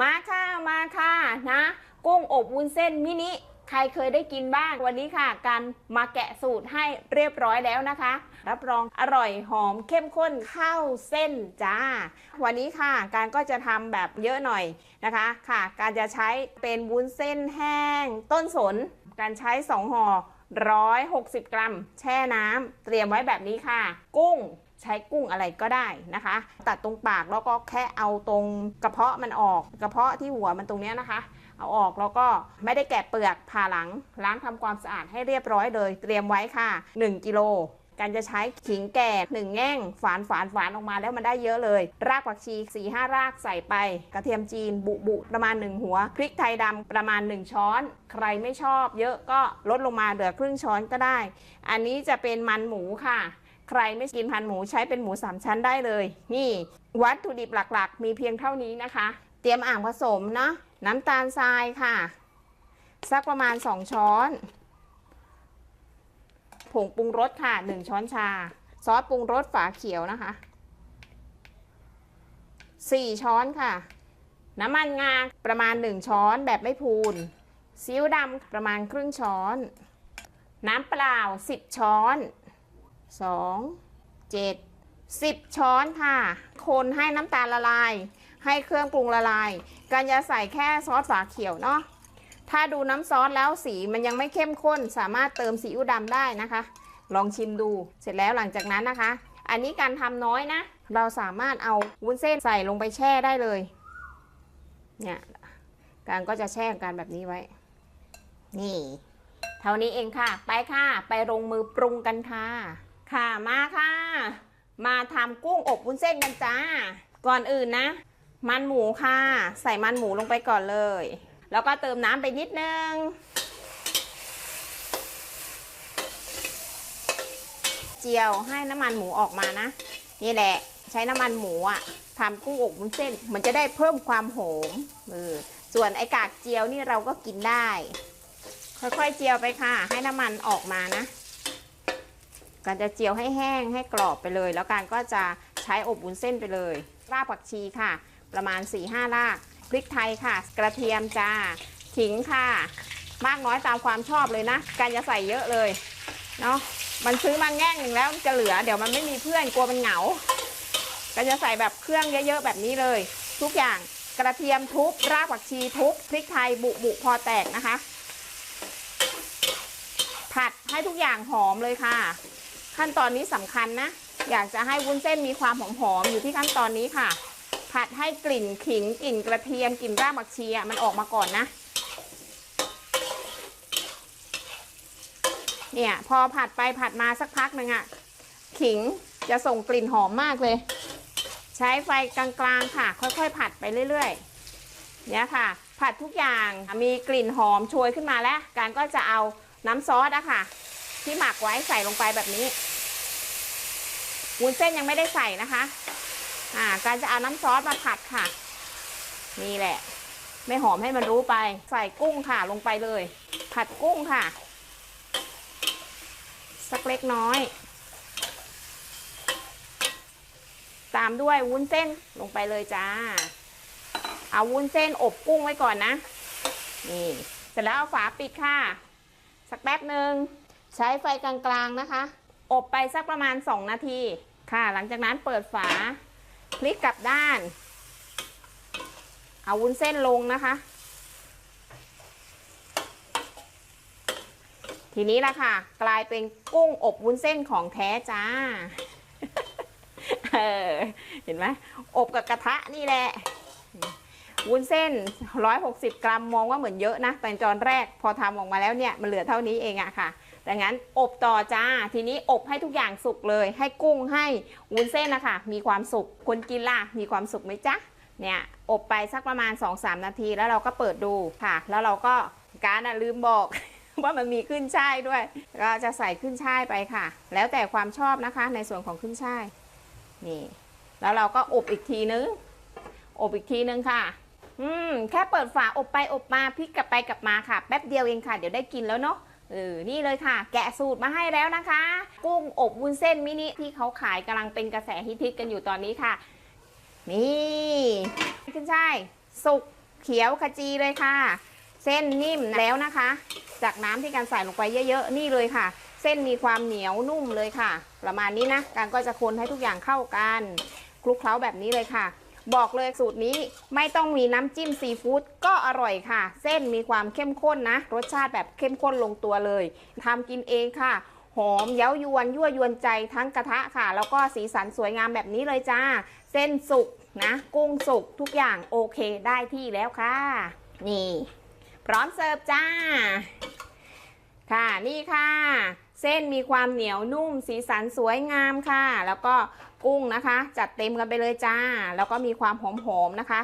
มาค่ะมาค่ะนะ กุ้งอบวุ้นเส้นมินิใครเคยได้กินบ้างวันนี้ค่ะ การมาแกะสูตรให้เรียบร้อยแล้วนะคะ รับรองอร่อยหอมเข้มข้นข้าวเส้นจ้า วันนี้ค่ะ การก็จะทำแบบเยอะหน่อยนะคะค่ะ การจะใช้เป็นวุ้นเส้นแห้ง ต้นสน การใช้2ห่อ160 กรัม แช่น้ำเตรียมไว้แบบนี้ค่ะ กุ้ง ใช้กุ้งอะไรก็ได้นะคะ ตัดตรงปากแล้วก็แค่เอาตรงกระเพาะมันออก กระเพาะที่หัวมันตรงเนี้ยนะคะ เอาออกแล้วก็ไม่ได้แกะเปลือกผ่าหลังล้างทำความสะอาดให้เรียบร้อยเลย เตรียมไว้ค่ะ 1กิโลการจะใช้ขิงแก่หนึ่งแง่งฝานฝานฝานออกมาแล้วมันได้เยอะเลย รากผักชี4ีห้ารากใส่ไป กระเทียมจีนบุบุประมาณ 1 หัว พริกไทยดำประมาณ 1 ช้อน ใครไม่ชอบ เยอะก็ลดลงมาเหลือครึ่งช้อนก็ได้ อันนี้จะเป็นมันหมูค่ะ ใครไม่กินพันหมูใช้เป็นหมูสามชั้นได้เลย นี่วัตถุดิบหลักๆ มีเพียงเท่านี้นะคะ เตรียมอ่างผสมนะน้ำตาลทรายค่ะ สักประมาณ 2 ช้อน ผงปรุงรสค่ะ 1 ช้อนชา ซอสปรุงรสฝาเขียวนะคะ 4 ช้อนค่ะ น้ำมันงาประมาณ 1 ช้อนแบบไม่พูนซีอิ๊วดำประมาณครึ่งช้อน น้ำเปล่า 10 ช้อน 2 7 10ช้อนค่ะ คนให้น้ำตาลละลาย ให้เครื่องปรุงละลายการจะใส่แค่ซอสฝาเขียวเนาะ ถ้าดูน้ำซอสแล้วสีมันยังไม่เข้มข้น สามารถเติมซีอิ๊วดำได้นะคะ ลองชิมดู เสร็จแล้วหลังจากนั้นนะคะ อันนี้การทำน้อยนะ เราสามารถเอาวุ้นเส้นใส่ลงไปแช่ได้เลย เนี่ย การก็จะแช่กันแบบนี้ไว้ นี่ เท่านี้เองค่ะ ไปค่ะ ไปลงมือปรุงกันค่ะ ค่ะมาค่ะ มาทำกุ้งอบวุ้นเส้นกันจ้า ก่อนอื่นนะ มันหมูค่ะ ใส่มันหมูลงไปก่อนเลย แล้วก็เติมน้ำไปนิดนึง เจียวให้น้ำมันหมูออกมานะ นี่แหละใช้น้ำมันหมูอะทำกุ้งอบวุ้นเส้น มันจะได้เพิ่มความหอมเออส่วนไอ้กากเจียวนี่เราก็กินได้ ค่อยๆเจียวไปค่ะ ให้น้ำมันออกมานะ การจะเจียวให้แห้งให้กรอบไปเลย แล้วการก็จะใช้อบวุ้นเส้นไปเลย รากผักชีค่ะ ประมาณ 4-5 ราก พริกไทยค่ะ กระเทียมจ้า ขิงค่ะ มากน้อยตามความชอบเลยนะ การจะใส่เยอะเลย เนาะ มันซื้อมาแง่งหนึ่งแล้วจะเหลือ เดี๋ยวมันไม่มีเพื่อนกลัวมันเหงาก็จะใส่แบบเครื่องเยอะๆแบบนี้เลย ทุกอย่าง กระเทียมทุบ รากผักชีทุบ พริกไทยบุบุพอแตกนะคะ ผัดให้ทุกอย่างหอมเลยค่ะ ขั้นตอนนี้สำคัญนะ อยากจะให้วุ้นเส้นมีความหอมๆอยู่ที่ขั้นตอนนี้ค่ะ ผัดให้กลิ่นขิงกลิ่นกระเทียมกลิ่นรากผักชีอะมันออกมาก่อนนะเนี่ยพอผัดไปผัดมาสักพักหนึ่งอะขิงจะส่งกลิ่นหอมมากเลย ใช้ไฟกลางๆค่ะ ค่อยๆ ผัดไปเรื่อยๆเนี่ยค่ะ ผัดทุกอย่างมีกลิ่นหอมโชยขึ้นมาแล้ว การก็จะเอาน้ำซอสอะค่ะ ที่หมักไว้ใส่ลงไปแบบนี้ วุ้นเส้นยังไม่ได้ใส่นะคะ อ่า การจะเอาน้ำซอสมาผัดค่ะ นี่แหละ ไม่หอมให้มันรู้ไป ใส่กุ้งค่ะลงไปเลย ผัดกุ้งค่ะ สักเล็กน้อย ตามด้วยวุ้นเส้นลงไปเลยจ้า เอาวุ้นเส้นอบกุ้งไว้ก่อนนะ นี่ เสร็จแล้วเอาฝาปิดค่ะ สักแป๊บหนึ่งใช้ไฟกลางๆนะคะ อบไปสักประมาณ 2 นาทีค่ะ หลังจากนั้นเปิดฝาพลิกกลับด้าน เอาวุ้นเส้นลงนะคะ ทีนี้ละค่ะ กลายเป็นกุ้งอบวุ้นเส้นของแท้จ้าเออเห็นไหมอบกับกระทะนี่แหละวุ้นเส้น 160 กรัมมองว่าเหมือนเยอะนะแต่ตอนแรกพอทำออกมาแล้วเนี่ย มันเหลือเท่านี้เองอะค่ะ ดังนั้นอบต่อจ้า ทีนี้อบให้ทุกอย่างสุกเลย ให้กุ้งให้วุ้นเส้นนะคะมีความสุก คนกินล่ะ มีความสุขไหมจ๊ะ เนี่ย อบไปสักประมาณ 2-3 นาทีแล้วเราก็เปิดดูค่ะ แล้วเราก็การนะลืมบอกว่ามันมีขึ้นช่ายด้วย ก็จะใส่ขึ้นช่ายไปค่ะ แล้วแต่ความชอบนะคะในส่วนของขึ้นช่าย นี่ แล้วเราก็อบอีกทีนึง อบอีกทีนึงค่ะ อืม แค่เปิดฝาอบไปอบมาพลิกกลับไปกลับมาค่ะ แป๊บเดียวเองค่ะ เดี๋ยวได้กินแล้วเนาะ เออนี่เลยค่ะ แกะสูตรมาให้แล้วนะคะ กุ้งอบวุ้นเส้นมินิที่เขาขายกำลังเป็นกระแสฮิตๆกันอยู่ตอนนี้ค่ะ นี่ขึ้นช่ายสุกเขียวขจีเลยค่ะ เส้นนิ่มแล้วนะคะ จากน้ำที่การใส่ลงไปเยอะๆ นี่เลยค่ะ เส้นมีความเหนียวนุ่มเลยค่ะ ประมาณนี้นะ การก็จะคนให้ทุกอย่างเข้ากันคลุกเคล้าแบบนี้เลยค่ะ บอกเลยสูตรนี้ไม่ต้องมีน้ำจิ้มซีฟู้ดก็อร่อยค่ะ เส้นมีความเข้มข้นนะ รสชาติแบบเข้มข้นลงตัวเลยทำกินเองค่ะ หอมเย้ายวนยั่วยวนใจทั้งกระทะค่ะ แล้วก็สีสันสวยงามแบบนี้เลยจ้า เส้นสุกนะ กุ้งสุกทุกอย่างโอเคได้ที่แล้วค่ะ นี่ พร้อมเสิร์ฟจ้า ค่ะนี่ค่ะ เส้นมีความเหนียวนุ่ม สีสันสวยงามค่ะ แล้วก็ กุ้งนะคะ จัดเต็มกันไปเลยจ้า แล้วก็มีความหอมๆนะคะ